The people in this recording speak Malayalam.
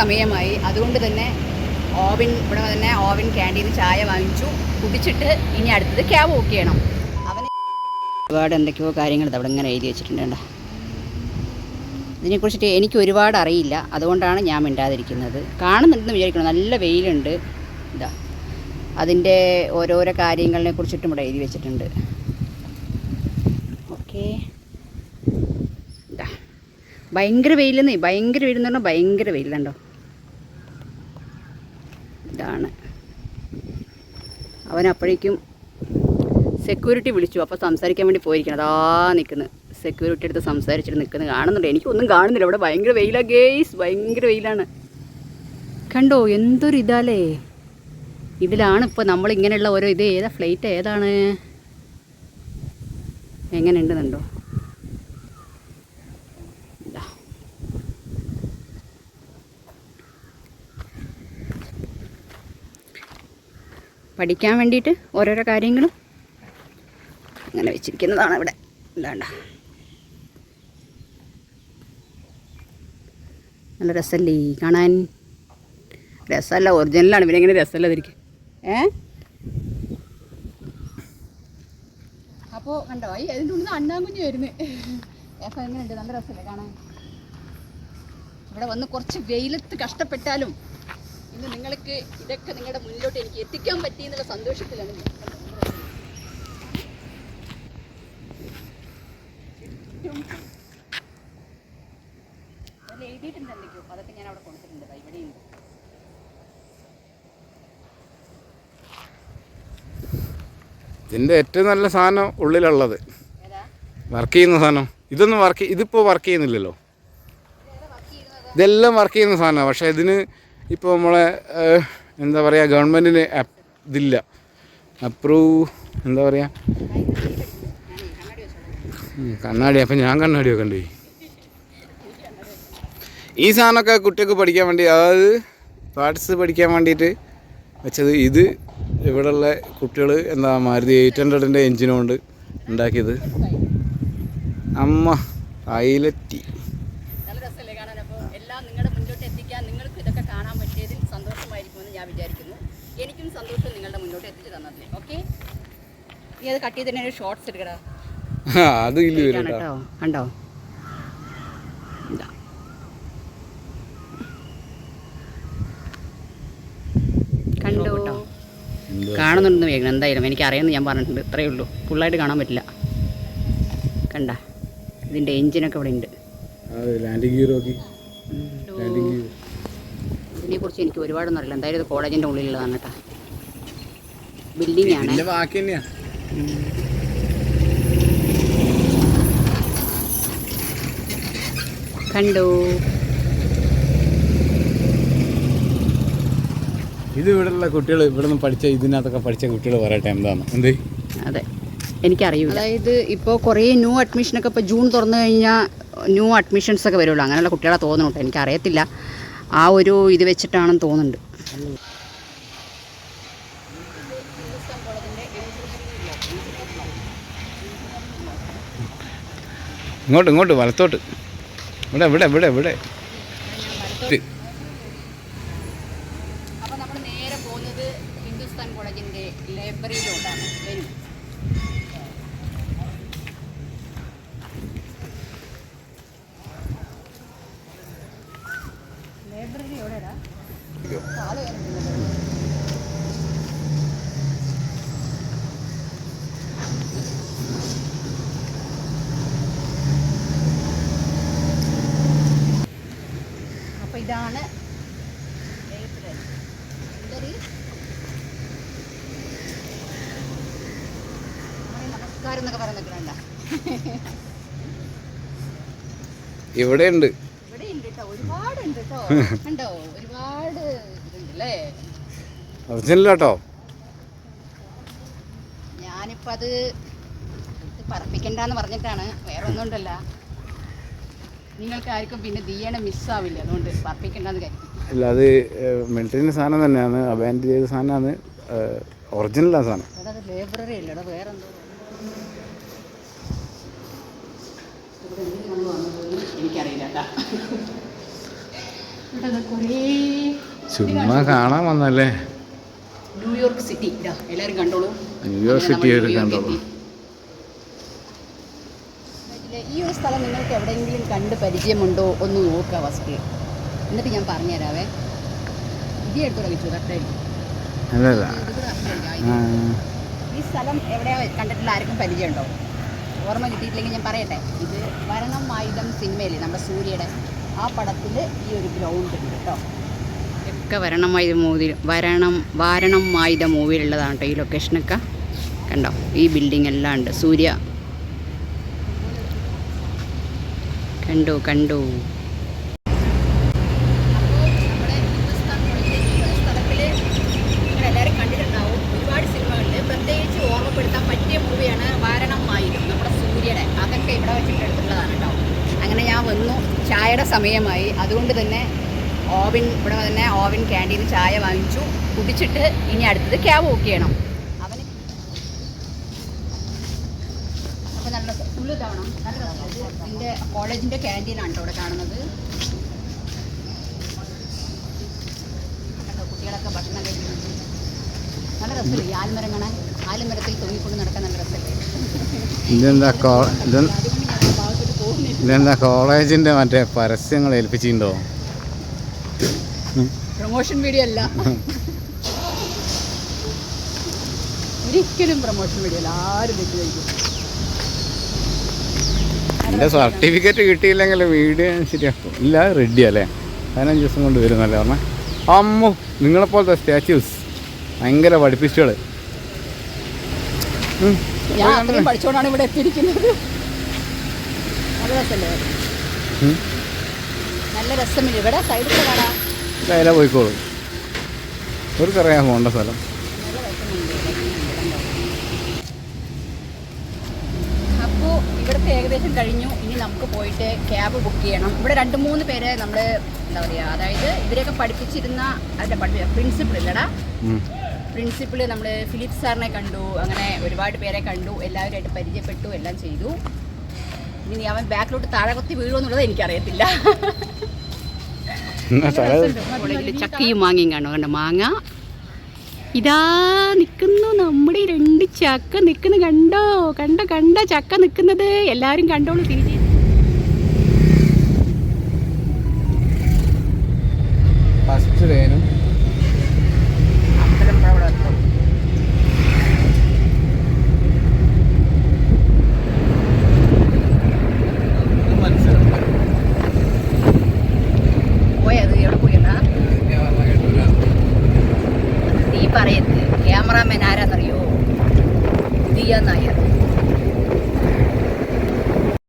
സമയമായി. അതുകൊണ്ട് തന്നെ ഓവിൻ ഇവിടെ തന്നെ ഓവിൻ ക്യാന്റീനിൽ ചായ വാങ്ങിച്ചു. കുടിച്ചിട്ട് ഇനി അടുത്തത് ക്യാബ് ബുക്ക് ചെയ്യണം. അവന് ഒരുപാട് എന്തൊക്കെയോ കാര്യങ്ങൾ അവിടെ ഇങ്ങനെ എഴുതി വെച്ചിട്ടുണ്ട്. ഇതിനെക്കുറിച്ചിട്ട് എനിക്ക് ഒരുപാട് അറിയില്ല. അതുകൊണ്ടാണ് ഞാൻ മിണ്ടാതിരിക്കുന്നത്. കാണുന്നുണ്ടെന്ന് വിചാരിക്കണം. നല്ല വെയിലുണ്ട്. ഇതാ. അതിന്റെ ഓരോരോ കാര്യങ്ങളെ കുറിച്ചിട്ടും ഇവിടെ എഴുതി വെച്ചിട്ടുണ്ട്. ഓക്കേ. ഭയങ്കര വെയിലെന്നേ. ഭയങ്കര വെയിലെന്ന് പറഞ്ഞാൽ ഭയങ്കര വെയിലുണ്ടോ ഇതാണ്. അവൻ അപ്പോഴേക്കും സെക്യൂരിറ്റി വിളിച്ചു. അപ്പോൾ സംസാരിക്കാൻ വേണ്ടി പോയിരിക്കണം. അതാ നിൽക്കുന്നത് സെക്യൂരിറ്റി അടുത്ത് സംസാരിച്ചിട്ട് നിൽക്കുന്നത് കാണുന്നുണ്ട്. എനിക്കൊന്നും കാണുന്നില്ല. ഇവിടെ ഭയങ്കര വെയിലാണ് ഗേയ്സ് ഭയങ്കര വെയിലാണ്. കണ്ടോ? എന്തൊരു ഇതാലേ. ഇതിലാണ് ഇപ്പോൾ നമ്മൾ ഇങ്ങനെയുള്ള ഓരോ ഇത്. ഏതാ ഫ്ലൈറ്റ് ഏതാണ്? എങ്ങനെ ഉണ്ടെന്നുണ്ടോ ഇതാ പഠിക്കാൻ വേണ്ടിയിട്ട് ഓരോരോ കാര്യങ്ങളും അങ്ങനെ വെച്ചിരിക്കുന്നതാണ് ഇവിടെ. എന്താണ്ട നല്ല രസമല്ലേ കാണാൻ? രസമല്ല ഒറിജിനലാണ് പിന്നെ എങ്ങനെ രസമല്ലാതിരിക്കും ഏ? അപ്പോൾ കണ്ടോ ഈ അതിന്റെ ഉള്ളിൽ നിന്ന് അണ്ണാങ്കുഞ്ഞ് വരുന്നത് ഏപ്പം എങ്ങനെയുണ്ട് നല്ല രസമല്ലേ കാണാൻ? ഇവിടെ വന്ന് കുറച്ച് വെയിലത്ത് കഷ്ടപ്പെട്ടാലും ഇന്ന് നിങ്ങൾക്ക് ഇതൊക്കെ നിങ്ങളുടെ മുന്നിലോട്ട് എനിക്ക് എത്തിക്കാൻ പറ്റി എന്നുള്ള സന്തോഷത്തിലാണ് ഞാൻ. ചുറ്റും അതിൽ എഴുതിയിട്ടുണ്ട് എന്തൊക്കെയോ. അതൊക്കെ ഞാൻ അവിടെ കൊടുത്തിട്ടുണ്ട് ദാ ഇവിടെയുണ്ട് ഇതിന്റെ ഏറ്റവും നല്ല സാധനം ഉള്ളിലുള്ളത്. ഏതാ? വർക്ക് ചെയ്യുന്ന സാധനം. ഇതൊന്നും വർക്ക് ഇതിപ്പോൾ വർക്ക് ചെയ്യുന്നില്ലല്ലോ. ഇതെല്ലാം വർക്ക് ചെയ്യുന്ന സാധനമാണ്. പക്ഷേ ഇതിന് ഇപ്പോൾ നമ്മളെ എന്താ പറയുക ഗവൺമെന്റിന് ഇതില്ല. അപ്രൂവ് എന്താ പറയുക കണ്ണാടി. അപ്പം ഞാൻ കണ്ണാടി വെക്കണ്ടേ? ഈ സാധനമൊക്കെ കുട്ടികൾക്ക് പഠിക്കാൻ വേണ്ടി അതായത് പാർട്സ് പഠിക്കാൻ വേണ്ടിയിട്ട് വെച്ചത് ഇത് ഇവിടെയുള്ള കുട്ടികൾ എന്താ മാരുതി എയ്റ്റ് ഹൺഡ്രഡിന്റെ എൻജിനും കൊണ്ട് ഉണ്ടാക്കിയത്. അമ്മ ഹൈലറ്റി നല്ല രസമല്ലേ കാണാൻ അപ്പോൾ എല്ലാം നിങ്ങളുടെ മുന്നോട്ട് എത്തിക്കാൻ നിങ്ങൾക്ക് ഇതൊക്കെ കാണാൻ പറ്റിയതിൽ സന്തോഷമായിരിക്കുമെന്ന് ഞാൻ വിചാരിക്കുന്നു. എനിക്കും സന്തോഷം നിങ്ങളുടെ മുന്നോട്ട് എത്തിച്ചു തന്നതിന്. ഓക്കെ നീ അത് കട്ട് ചെയ്ത് തന്നെ ഒരു ഷോർട്സ് എടുക്കടാ അത് കേട്ടോ. കണ്ടോ? കണ്ടോ. കാണുന്നുണ്ടെന്ന് വേഗം എന്തായാലും എനിക്ക് അറിയാമെന്ന് ഞാൻ പറഞ്ഞിട്ടുണ്ട്. ഇത്രയേ ഉള്ളൂ. ഫുള്ളായിട്ട് കാണാൻ പറ്റില്ല. കണ്ട. ഇതിന്റെ എഞ്ചിനൊക്കെ ഇവിടെ ഉണ്ട്. അത് ലാൻഡിങ് ഗിയർ നോക്കി. ഗിയർ ഇതിനെക്കുറിച്ച് എനിക്ക് ഒരുപാടൊന്നും അറിയില്ല. എന്തായാലും ഇത് കോളേജിന്റെ ഉള്ളിലുള്ളതാണ് കേട്ടോ. ബിൽഡിംഗ് ആണ്. കണ്ടു? ഇത് ഇവിടെയുള്ള കുട്ടികൾ ഇവിടെ നിന്ന് പഠിച്ച ഇതിനകത്തൊക്കെ പഠിച്ച കുട്ടികൾ പറയട്ടെ എന്താണ് എന്ത്? അതെ. എനിക്കറിയില്ല അതായത് ഇപ്പോൾ കുറേ ന്യൂ അഡ്മിഷനൊക്കെ ഇപ്പോൾ ജൂൺ തുറന്നു കഴിഞ്ഞാൽ ന്യൂ അഡ്മിഷൻസ് ഒക്കെ വരുള്ളൂ. അങ്ങനെയുള്ള കുട്ടികളെ തോന്നുന്നുണ്ട് എനിക്കറിയത്തില്ല. ആ ഒരു ഇത് വെച്ചിട്ടാണെന്ന് തോന്നുന്നുണ്ട്. ഇങ്ങോട്ട് ഇങ്ങോട്ട് വലത്തോട്ട്. ഇവിടെ ഇവിടെ ഇവിടെ ഇവിടെ. അപ്പോൾ നമ്മൾ നേരെ പോകുന്നത് ഹിന്ദുസ്ഥാൻ കോളേജിന്റെ ലൈബ്രറിയിലോട്ടാണ്. വരും. ലൈബ്രറി എവിടെയാ അപ്പോൾ ഇതാണ് ലൈബ്രറി നമസ്കാരം എന്നൊക്കെ പറയുന്നൊക്കെ ഇവിടെ ഉണ്ട് ഇവിടെ ഉണ്ട് കേട്ടോ ഒരുപാടുണ്ട് ഞാനിപ്പോ അത് പറപ്പിക്കണ്ടെന്ന് പറഞ്ഞിട്ടാണ്. വേറെ ഒന്നും ഉണ്ടല്ല നിങ്ങൾക്ക് ആർക്കും പിന്നെ ദിയേനെ മിസ്സാവില്ല അതുകൊണ്ട് പറപ്പിക്കണ്ടെന്ന് കരുതി. അല്ല അത് മിലിറ്ററിന്റെ സാധനം തന്നെയാണ്. അബാൻഡ് ചെയ്ത സാധനമാണ്. ഒറിജിനലാണ് സാധനം. ലൈബ്രറി അല്ല? വേറെന്തോ? എനിക്കറിയില്ല ചുമ്മാ കാണാൻ വന്നല്ലേ? New York city. എല്ലാവരും കണ്ടോളൂ. ന്യൂയോർക്ക് സിറ്റി കണ്ടോളൂ. ഈ ഒരു സ്ഥലം നിങ്ങൾക്ക് എവിടെയെങ്കിലും കണ്ട് പരിചയമുണ്ടോ ഒന്ന് നോക്കുക ഫസ്റ്റ് എന്നിട്ട് ഞാൻ പറഞ്ഞുതരാവേ. ഇതേ എടുത്തു വെച്ചു കറക്റ്റായിരിക്കും ആ, ഈ സ്ഥലം എവിടെയാ കണ്ടിട്ടുള്ള ആർക്കും പരിചയമുണ്ടോ? ഓർമ്മ കിട്ടിയിട്ടില്ലെങ്കിൽ ഞാൻ പറയട്ടെ. ഇത് വരണം ആയുധം സിനിമയില്ലേ നമ്മുടെ സൂര്യയുടെ ആ പടത്തിൽ ഈ ഒരു ഗ്രൗണ്ട് ഉണ്ട് കേട്ടോ. ഒക്കെ വരണം ആയുധ മൂവി വരണം വാരണം ആയുധ മൂവിയിലുള്ളതാണ് കേട്ടോ ഈ ലൊക്കേഷനൊക്കെ കണ്ടോ? ഈ ബിൽഡിംഗ് എല്ലാം ഉണ്ട്. സൂര്യ. കണ്ടു കണ്ടു എല്ലാവരും കണ്ടിട്ടുണ്ടാവും ഒരുപാട് സിനിമകളിൽ പ്രത്യേകിച്ച് ഓർമ്മപ്പെടുത്താൻ പറ്റിയ മൂവിയാണ് വാരണം ആയിരം നമ്മുടെ സൂര്യയുടെ അതൊക്കെ ഇവിടെ വെച്ചിട്ട് എടുത്തുള്ളതാണ് കേട്ടോ അങ്ങനെ ഞാൻ വന്നു ചായയുടെ സമയമായി. അതുകൊണ്ട് തന്നെ ഓവിൻ ഇവിടെ തന്നെ ഓവിൻ ക്യാന്റീനിൽ ചായ വാങ്ങിച്ചു. കുടിച്ചിട്ട് ഇനി അടുത്തത് ക്യാബ് ബുക്ക് ചെയ്യണം. അവന് അപ്പോൾ നല്ല ഫുള്ള് തവണ എന്റെ കോളേജിന്റെ ക്യാന്റീനാണ് ഇവിടെ കാണുന്നത്. കുട്ടികളൊക്കെ ഭക്ഷണം കഴിക്കുന്നു നല്ല രസമില്ലേ? ആൽമരം കാണാൻ ആൽമരത്തിൽ തൂങ്ങിക്കൊണ്ട് നടക്കാൻ നല്ല രസമല്ലേ ഇതെന്താ കോ ഇത് അതുകൊണ്ട് ഞാൻ ആ ഭാഗത്തോട്ട് പോകുന്നില്ല ഇതെന്താ കോളേജിന്റെ മറ്റേ പരസ്യങ്ങൾ ഏൽപ്പിച്ചിട്ടുണ്ടോ? പ്രൊമോഷൻ വീഡിയോ അല്ല. ഒരിക്കലും പ്രൊമോഷൻ വീഡിയോ അല്ല. ആരും തെറ്റിദ്ധരിക്കും എന്റെ സർട്ടിഫിക്കറ്റ് കിട്ടിയില്ലെങ്കിൽ വീഡിയോ ശരിയാക്കും ഇല്ല റെഡി അല്ലേ? പതിനഞ്ച് ദിവസം കൊണ്ട് വരുന്നല്ലേ പറഞ്ഞേ? അമ്മു നിങ്ങളെപ്പോലത്തെ സ്റ്റാച്യൂസ് ഭയങ്കര പഠിപ്പിച്ചുകൾ ഞാൻ പഠിച്ചുകൊണ്ടാണ് ഇവിടെ എത്തിയിരിക്കുന്നത്. നല്ല രസമല്ലേ നല്ല രസമില്ല? ഇവിടെ സൈഡിൽ കാണാം. അതിലെ പോയിക്കോളും. അവർക്കറിയാം പോകേണ്ട സ്ഥലം. അപ്പോൾ ഇവിടുത്തെ ഏകദേശം കഴിഞ്ഞു. ഇനി നമുക്ക് പോയിട്ട് ക്യാബ് ബുക്ക് ചെയ്യണം. ഇവിടെ രണ്ട് മൂന്ന് പേരെ നമ്മൾ എന്താ പറയുക അതായത് ഇവരെയൊക്കെ പഠിപ്പിച്ചിരുന്ന അതിന്റെ പഠിപ്പിച്ച പ്രിൻസിപ്പിൾ ഇല്ലടാ. പ്രിൻസിപ്പിൾ നമ്മൾ ഫിലിപ്പ് സാറിനെ കണ്ടു. അങ്ങനെ ഒരുപാട് പേരെ കണ്ടു. എല്ലാവരുമായിട്ട് പരിചയപ്പെട്ടു. എല്ലാം ചെയ്തു. ഇനി അവൻ ബാക്കിലോട്ട് താഴെ കൊത്തി വീഴുമെന്നുള്ളത് എനിക്കറിയത്തില്ല. ചക്കയും മാങ്ങയും കാണോ. കണ്ടോ മാങ്ങ? ഇതാ നിൽക്കുന്നു നമ്മുടെ രണ്ട് ചക്ക നിൽക്കുന്നു കണ്ടോ കണ്ടോ കണ്ട ചക്ക നിൽക്കുന്നത് എല്ലാവരും കണ്ടോളൂ തിരിച്ച് ഫസ്റ്റ് ഡേനും